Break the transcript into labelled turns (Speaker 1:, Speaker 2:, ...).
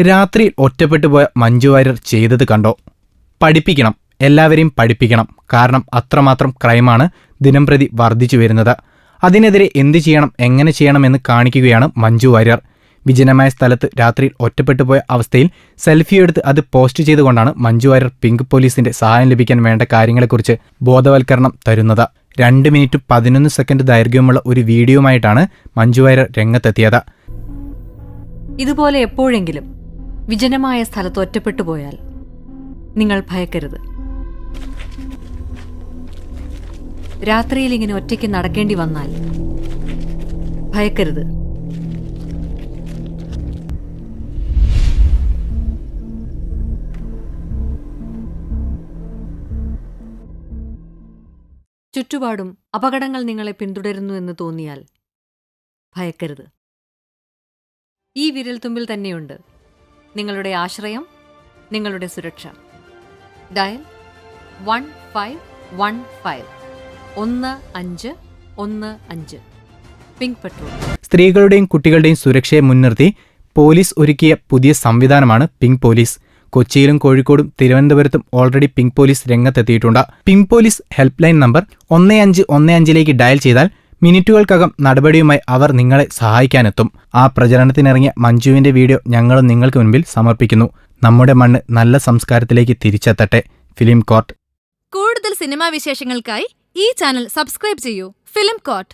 Speaker 1: രാത്രി ഒറ്റപ്പെട്ടു പോയ മഞ്ജു വാര്യർ ചെയ്തത് കണ്ടോ? പഠിപ്പിക്കണം. എല്ലാവരെയും പഠിപ്പിക്കണം. കാരണം അത്രമാത്രം ക്രൈമാണ് ദിനംപ്രതി വർദ്ധിച്ചു വരുന്നത്. അതിനെതിരെ എന്ത് ചെയ്യണം എങ്ങനെ ചെയ്യണം എന്ന് കാണിക്കുകയാണ് മഞ്ജു വാര്യർ. വിജനമായ സ്ഥലത്ത് രാത്രിയിൽ ഒറ്റപ്പെട്ടു പോയ അവസ്ഥയിൽ സെൽഫി എടുത്ത് അത് പോസ്റ്റ് ചെയ്തുകൊണ്ടാണ് മഞ്ജു വാര്യർ പിങ്ക് പോലീസിന്റെ സഹായം ലഭിക്കാൻ വേണ്ട കാര്യങ്ങളെക്കുറിച്ച് ബോധവൽക്കരണം തരുന്നത്. രണ്ട് മിനിറ്റ് പതിനൊന്ന് സെക്കൻഡ് ദൈർഘ്യമുള്ള ഒരു വീഡിയോയുമായിട്ടാണ് മഞ്ജു വാര്യർ രംഗത്തെത്തിയത്.
Speaker 2: ഇതുപോലെ എപ്പോഴെങ്കിലും വിജനമായ സ്ഥലത്ത് ഒറ്റപ്പെട്ടു പോയാൽ നിങ്ങൾ ഭയക്കരുത്. രാത്രിയിൽ ഇങ്ങനെ ഒറ്റയ്ക്ക് നടക്കേണ്ടി വന്നാൽ ഭയക്കരുത്. ചുറ്റുപാടും അപകടങ്ങൾ നിങ്ങളെ പിന്തുടരുന്നു എന്ന് തോന്നിയാൽ ഭയക്കരുത്. ഈ വിരൽത്തുമ്പിൽ തന്നെയുണ്ട് നിങ്ങളുടെ ആശ്രയം നിങ്ങളുടെ സുരക്ഷ. Dial one five one five ഒന്ന് അഞ്ച് ഒന്ന് അഞ്ച്. Pink patrol.
Speaker 1: സ്ത്രീകളുടെയും കുട്ടികളുടെയും സുരക്ഷയെ മുൻനിർത്തി പോലീസ് ഒരുക്കിയ പുതിയ സംവിധാനമാണ് പിങ്ക് പോലീസ്. കൊച്ചിയിലും കോഴിക്കോടും തിരുവനന്തപുരത്തും ഓൾറെഡി പിങ്ക് പോലീസ് രംഗത്തെത്തിയിട്ടുണ്ട്. Pink police help line number ഒന്ന് അഞ്ച് ഒന്ന് അഞ്ചിലേക്ക് ഡയൽ ചെയ്താൽ മിനിറ്റുകൾക്കകം നടപടിയുമായി അവർ നിങ്ങളെ സഹായിക്കാനെത്തും. ആ പ്രചരണത്തിനിറങ്ങിയ മഞ്ജുവിന്റെ വീഡിയോ ഞങ്ങളും നിങ്ങൾക്ക് മുൻപിൽ സമർപ്പിക്കുന്നു. നമ്മുടെ മണ്ണ് നല്ല സംസ്കാരത്തിലേക്ക് തിരിച്ചെത്തട്ടെ. Film court.
Speaker 3: കൂടുതൽ സിനിമാ വിശേഷങ്ങൾക്കായി ഈ ചാനൽ സബ്സ്ക്രൈബ് ചെയ്യൂ. Film court